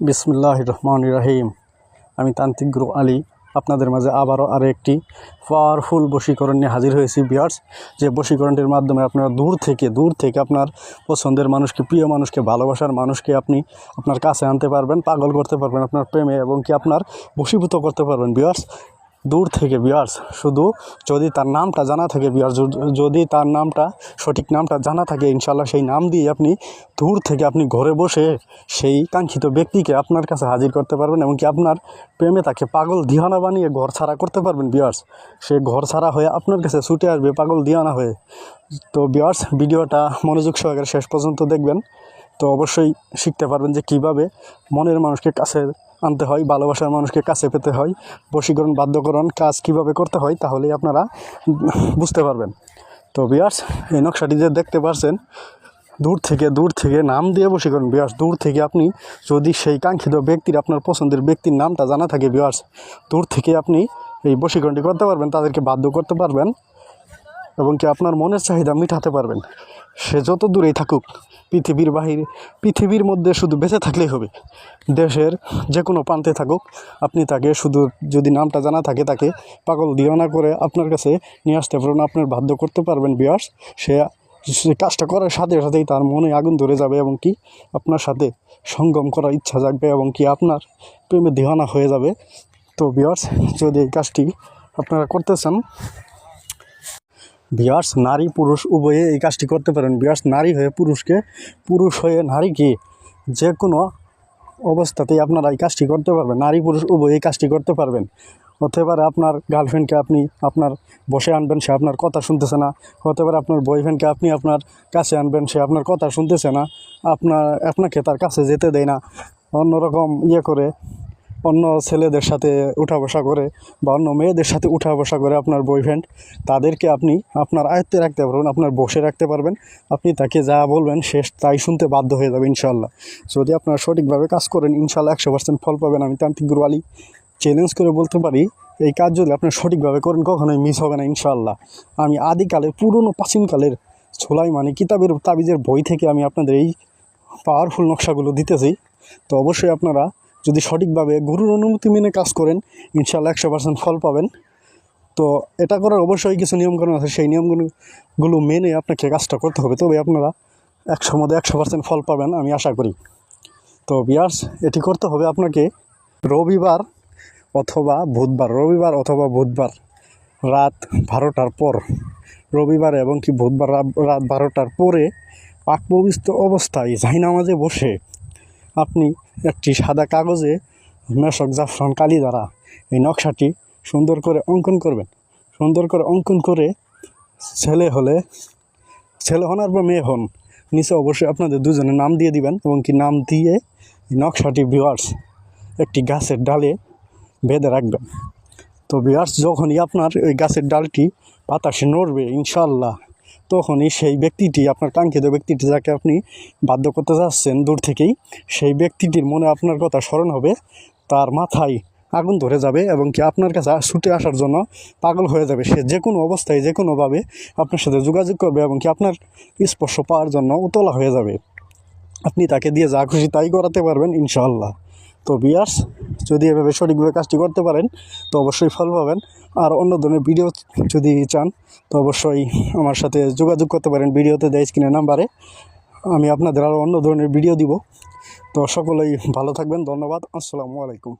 বিসমুল্লাহ রহমান রাহিম আমি তান্ত্রিক গুরু আলী, আপনাদের মাঝে আবারও আরও একটি পাওয়ারফুল বশীকরণ নিয়ে হাজির হয়েছি বিয়ার্স যে বশীকরণটির মাধ্যমে আপনারা দূর থেকে দূর থেকে আপনার পছন্দের মানুষকে, প্রিয় মানুষকে, ভালোবাসার মানুষকে আপনি আপনার কাছে আনতে পারবেন, পাগল করতে পারবেন আপনার প্রেমে এবং কি আপনার বশীভূত করতে পারবেন। বিয়ার্স দূর থেকে বিয়ার্স শুধু যদি তার নামটা জানা থাকে বিয়ার্স যদি তার নামটা, সঠিক নামটা জানা থাকে ইনশাল্লাহ সেই নাম দিয়ে আপনি দূর থেকে আপনি ঘরে বসে সেই কাঙ্ক্ষিত ব্যক্তিকে আপনার কাছে হাজির করতে পারবেন এমনকি আপনার প্রেমে তাকে পাগল দিহানা বানিয়ে ঘর ছাড়া করতে পারবেন বিয়ার্স সে ঘর ছাড়া হয়ে আপনার কাছে ছুটে আসবে পাগল দিহানা হয়ে। তো বিয়ার্স ভিডিওটা মনোযোগ সহকারে শেষ পর্যন্ত দেখবেন। তো অবশ্যই শিখতে পারবেন যে কীভাবে মনের মানুষকে কাছে আনতে হয়, ভালোবাসার মানুষকে কাছে পেতে হয়, বশীকরণ, বাধ্যকরণ কাজ কীভাবে করতে হয় তাহলেই আপনারা বুঝতে পারবেন। তো বিয়ার্স, এই নকশাটি যে দেখতে পারছেন, দূর থেকে দূর থেকে নাম দিয়ে বশীকরণ। বিয়ার্স, দূর থেকে আপনি যদি সেই কাঙ্ক্ষিত ব্যক্তির, আপনার পছন্দের ব্যক্তির নামটা জানা থাকে বিয়ার্স, দূর থেকে আপনি এই বশীকরণটি করতে পারবেন, তাদেরকে বাধ্য করতে পারবেন এবং কি আপনার মনের চাহিদা মিটাতে পারবেন। সে যত দূরেই থাকুক, পৃথিবীর বাহিরে, পৃথিবীর মধ্যে শুধু বেঁচে থাকলেই হবে। দেশের যে কোনো প্রান্তে থাকুক, আপনি তাকে শুধু যদি নামটা জানা থাকে তাকে পাগল দিওয়ানা করে আপনার কাছে নিয়ে আসতে পারবেন আপনার বাধ্য করতে পারবেন বিয়ার্স সে কাজটা করার সাথে সাথেই তার মনে আগুন ধরে যাবে এবং কি আপনার সাথে সঙ্গম করার ইচ্ছা জাগবে এবং কি আপনার প্রেমে দিওয়ানা হয়ে যাবে। তো বিয়ার্স যদি এই কাজটি আপনারা করতে চান বিয়ার্স, নারী, পুরুষ, উভয়ে এই কাজটি করতে পারেন। বিয়ার্স, নারী হয়ে পুরুষকে, পুরুষ হয়ে নারীকে যে কোনো অবস্থাতেই আপনারা এই কাজটি করতে পারবেন। নারী, পুরুষ, উভয়ে এই কাজটি করতে পারবেন। হতে পারে আপনার গার্লফ্রেন্ডকে আপনি আপনার বসে আনবেন, সে আপনার কথা শুনতেছে না। হতে পারে আপনার বয়ফ্রেন্ডকে আপনি আপনার কাছে আনবেন, সে আপনার কথা শুনতেছে না। আপনার, আপনাকে তার কাছে যেতে দেয় না। অন্যরকম ইয়ে করে অন্য ছেলেদের সাথে উঠা বসা করে বা অন্য মেয়েদের সাথে উঠা বসা করে আপনার বয়ফ্রেন্ড তাদেরকে আপনি আপনার আয়ত্তে রাখতে পারবেন, আপনার বসে রাখতে পারবেন, আপনি তাকে যা বলবেন শেষ তাই শুনতে বাধ্য হয়ে যাবে ইনশাল্লাহ যদি আপনারা সঠিকভাবে কাজ করেন ইনশাল্লাহ একশো পার্সেন্ট ফল পাবেন। আমি তান্ত্রিক গুরু আলী চ্যালেঞ্জ করে বলতে পারি, এই কাজ যদি আপনি সঠিকভাবে করেন, কখনোই মিস হবে না ইনশাল্লাহ আমি আদিকালের, পুরনো প্রাচীনকালের ছোলাই মানে কিতাবের তাবিজের বই থেকে আমি আপনাদের এই পাওয়ারফুল নকশাগুলো দিতেছি। তো অবশ্যই আপনারা যদি সঠিকভাবে গুরুর অনুমতি মেনে কাজ করেন ইনশাল্লাহ একশো পার্সেন্ট ফল পাবেন। তো এটা করার অবশ্যই কিছু নিয়মকানুন আছে। সেই নিয়মগুলো মেনে আপনাকে কাজটা করতে হবে। তবে আপনারা একশো মধ্যে একশো পার্সেন্ট ফল পাবেন, আমি আশা করি। তো বিয়ার্স এটি করতে হবে আপনাকে রবিবার অথবা বুধবার, রবিবার অথবা বুধবার রাত বারোটার পর, রবিবার এবং কি বুধবার রাত- বারোটার পরে পাকপবিষ্ট অবস্থায় জাহিনামাজে বসে আপনি একটি সাদা কাগজে মেশক জাফরান কালি দ্বারা এই নকশাটি সুন্দর করে অঙ্কন করবেন। সুন্দর করে অঙ্কন করে ছেলে হলে, ছেলে হন আর বা মেয়ে হন, নিচে অবশ্যই আপনাদের দুজনের নাম দিয়ে দিবেন এবং কি নাম দিয়ে নকশাটি ভিওয়ার্স একটি গাছের ডালে বেঁধে রাখবেন। তো বিয়ার্স যখনই আপনার ওই গাছের ডালটি বাতাসে নড়বে ইনশাল্লাহ তখনই সেই ব্যক্তিটি, আপনার কাঙ্ক্ষিত ব্যক্তিটি যাকে আপনি বাধ্য করতে যাচ্ছেন দূর থেকেই, সেই ব্যক্তিটির মনে আপনার কথা স্মরণ হবে, তার মাথায় আগুন ধরে যাবে এবং কি আপনার কাছে ছুটে আসার জন্য পাগল হয়ে যাবে। সে যে কোনো অবস্থায়, যে কোনোভাবে আপনার সাথে যোগাযোগ করবে এবং কি আপনার স্পর্শ পাওয়ার জন্য উতলা হয়ে যাবে। আপনি তাকে দিয়ে যা খুশি তাই করাতে পারবেন, ইনশাআল্লাহ। তো বিয়ার্স যদি এভাবে সঠিকভাবে কাজটি করতে পারেন, তো অবশ্যই ফল পাবেন। আর অন্য ধরনের ভিডিও যদি চান, তো অবশ্যই আমার সাথে যোগাযোগ করতে পারেন ভিডিওতে দেয় স্ক্রিনের নাম্বারে আমি আপনাদের আরও অন্য ধরনের ভিডিও দিব। তো সকলেই ভালো থাকবেন, ধন্যবাদ, আসসালামু আলাইকুম।